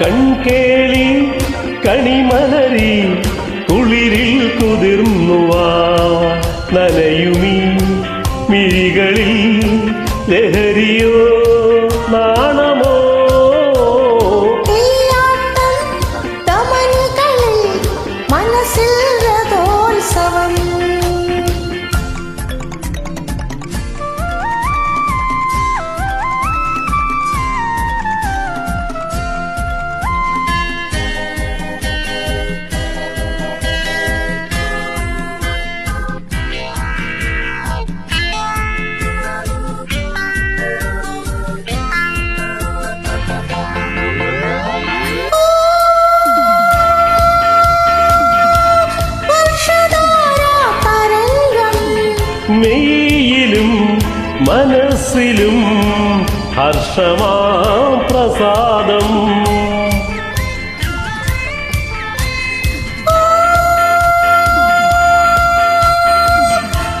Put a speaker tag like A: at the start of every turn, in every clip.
A: കൺകേളി കണിമലരി കുളിരിൽ കുതിർന്നുവാ നനയുമീ മിഴികളിൽ ലഹരിയോ നാണമോ? മെയ്യിലും മനസ്സിലും ഹർഷമാ പ്രസാദം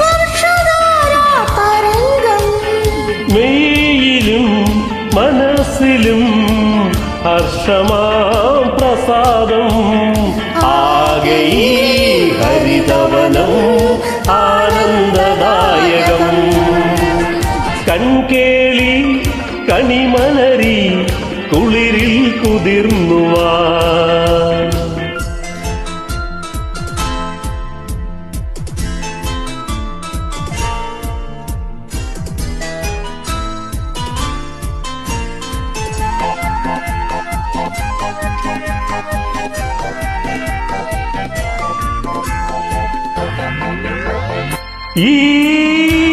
B: വർഷധാരാ തരംഗം
A: മെയ്യിലും മനസ്സിലും ഹർഷമാ പ്രസാദം ആകെ ഈ ഹരിതവനം ആനന്ദദായകം കൺകേളി കണിമലരി കുളിരിൽ കുതിർന്നുവാ ഈ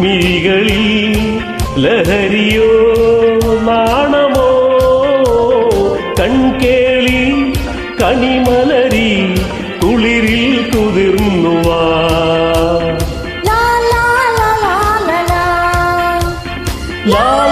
A: മിഴികളിൽ ലഹരിയോ നാണമോ? കൺകേളി കണിമലരി കുളിരിൽ കുതിർന്നുവാ. ലാ